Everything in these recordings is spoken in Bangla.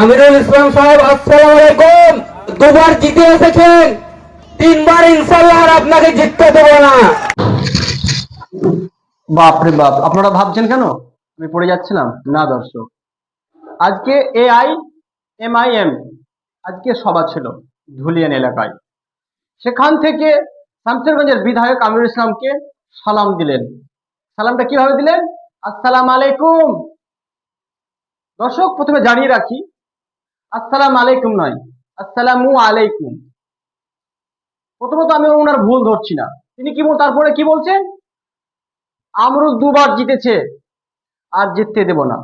আমিরুল ইসলাম সাহেব, আসসালামু আলাইকুম। দুবার জিতে এসেছেন। তিনবার ইনশাল্লাহ আর আপনাকে জিততে দেবো না। বাপরে বাপ, আপনারা ভাবছেন কেন? আমি পড়ে যাচ্ছিলাম। না দর্শক, আজকে এআই এম আই এম আজকে সভা ছিল ধুলিয়ান এলাকায়। সেখান থেকে শামসেরগঞ্জের বিধায়ক আমিরুল ইসলামকে সালাম দিলেন। সালামটা কীভাবে দিলেন? আসসালাম আলাইকুম। দর্শক, প্রথমে জানিয়ে রাখি আসসালাম আলাইকুম নয়, আসসালামু আলাইকুম। প্রথমত আমি ওনার ভুল ধরছি না। তিনি কি তারপরে কি বলছেন? আমরুল দুবার জিতেছে, আর জিততে দেব না।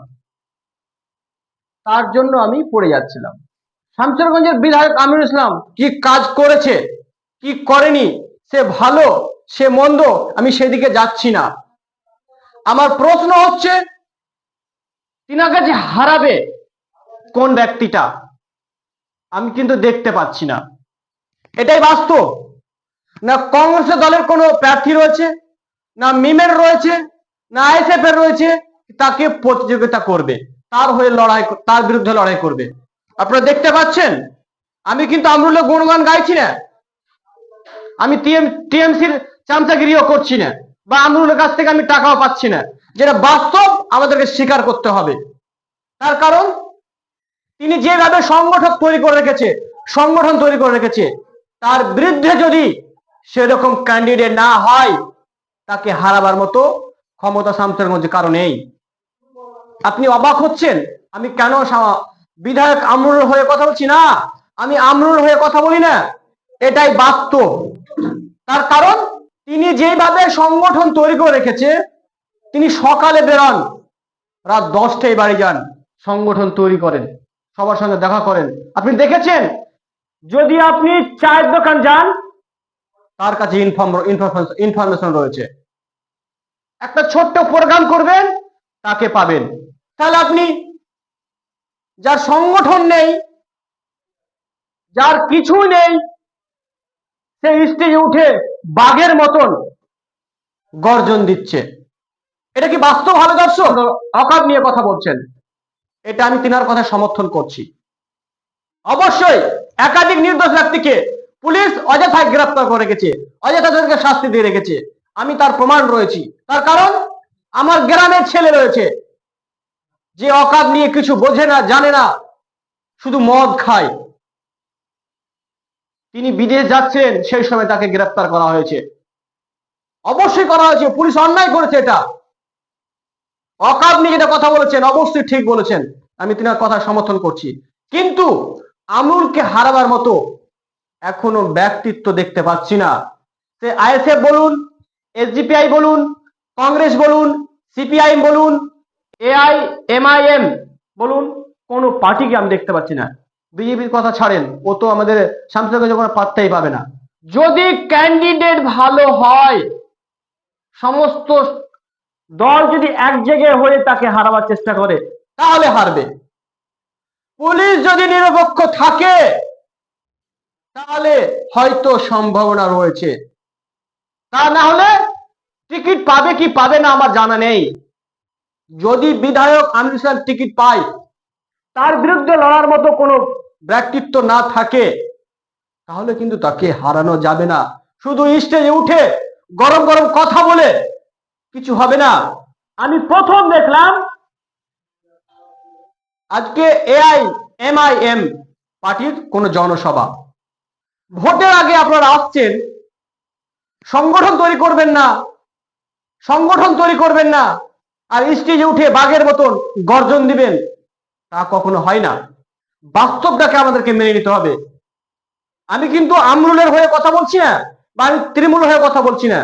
তার জন্য আমি পড়ে যাচ্ছিলাম। শামসেরগঞ্জের বিধায়ক আমিরুল ইসলাম কি কাজ করেছে, কি করেনি, সে ভালো, সে মন্দ, আমি সেদিকে যাচ্ছি না। আমার প্রশ্ন হচ্ছে, তিনাকে যে হারাবে কোন ব্যক্তিটা? আমি কিন্তু দেখতে পাচ্ছি না। এটাই বাস্তব? না কংগ্রেসের দলের কোনো প্রার্থী রয়েছে? না মিমের রয়েছে? না আইএসএফ এর রয়েছে? তাকে প্রতিযোগিতা করবে। তার হয়ে লড়াই তার বিরুদ্ধে লড়াই করবে। আপনারা দেখতে পাচ্ছেন? আমি কিন্তু আমরুলের গুণগান গাইছি না। আমি টিএমসির চামচাগিরিও করছি না। বা আমরুলের কাছ থেকে আমি টাকাও পাচ্ছি না। যেটা বাস্তব আমাদেরকে স্বীকার করতে হবে। তার কারণ তিনি যেভাবে সংগঠন তৈরি করে রেখেছে, সংগঠন তৈরি করে রেখেছে, তার বিরুদ্ধে যদি সেরকম ক্যান্ডিডেট না হয়, তাকে হারাবার মতো ক্ষমতা শামসেরগঞ্জে কারণ নেই। আপনি অবাক হচ্ছেন? আমি কেন বিধায়ক আমরুল হয়ে কথা বলছি না? আমি আমরুল হয়ে কথা বলি না। এটাই বাস্তব। তার কারণ, তিনি যেভাবে সংগঠন তৈরি করে রেখেছে, তিনি সকালে বেরোন, রাত দশটায় বাড়ি যান, সংগঠন তৈরি করেন। সবার সঙ্গে দেখা করেন। আপনি দেখেছেন? যদি আপনি চায়ের দোকান যান তার কাছে ইনফরমেশন রয়েছে? একটা ছোট্ট প্রোগ্রাম করবেন তাকে পাবেন। তাহলে আপনি যার সংগঠন নেই যার কিছু নেই সে স্টেজে উঠে বাঘের মতন গর্জন দিচ্ছে। এটা কি বাস্তব ভালো দর্শক? অকাব নিয়ে কথা বলছেন। এটা আমি তিনার কথা সমর্থন করছি। অবশ্যই একাধিক নির্দোষ ব্যক্তিকে পুলিশ অযথায় গ্রেপ্তার করে রেখেছে, অযথা তাদেরকে শাস্তি দিয়ে রেখেছে। আমি তার প্রমাণ রয়েছি। তার কারণ, আমার গ্রামের ছেলে রয়েছে। যে অকাব নিয়ে কিছু বোঝে না, জানে না, শুধু মদ খায়। তিনি বিদেশ যাচ্ছেন, সেই সময় তাকে গ্রেপ্তার করা হয়েছে। অবশ্যই করা হয়েছে, পুলিশ অন্যায় করেছে এটা। অকাব নিয়ে যেটা কথা বলেছেন, অবশ্যই ঠিক বলেছেন। আমি তিনার কথা সমর্থন করছি। কিন্তু আমুলকে হারাবার মতো এখনও ব্যক্তিত্ব দেখতে পাচ্ছি না। সে আইএসএফ বলুন, এসডিপিআই বলুন, কংগ্রেস বলুন সিপিআইএম বলুন, এআই, এমআইএম বলুন, কোন পার্টিকে আমি দেখতে পাচ্ছি না। বিজেপির কথা ছাড়েন, ও তো আমাদের শামসুলকে যখন পাত্তাই পাবে না। যদি ক্যান্ডিডেট ভালো হয়, সমস্ত দল যদি এক জায়গায় হয়ে তাকে হারাবার চেষ্টা করে, তাহলে হারবে। পুলিশ যদি নিরপেক্ষ থাকে, তাহলে হয়তো সম্ভাবনা রয়েছে। তা না হলে টিকিট পাবে কি পাবে না আমার জানা নেই। যদি বিধায়ক আমির ইসলাম টিকিট পায়, তার বিরুদ্ধে লড়ার মতো কোনো ব্যক্তিত্ব না থাকে, তাহলে কিন্তু তাকে হারানো যাবে না। শুধু স্টেজে উঠে গরম গরম কথা বলে কিছু হবে না। আমি প্রথম দেখলাম আজকে এআই, এমআইএম পার্টির কোন জনসভা। ভোটের আগে আপনারা আসছেন, সংগঠন তৈরি করবেন না, সংগঠন তৈরি করবেন না, আর স্টেজে উঠে বাঘের মতন গর্জন দিবেন, তা কখনো হয় না। বাস্তবটাকে আমাদেরকে মেনে নিতে হবে। আমি কিন্তু আমরুলের হয়ে কথা বলছি না, বা আমি তৃণমূল হয়ে কথা বলছি না।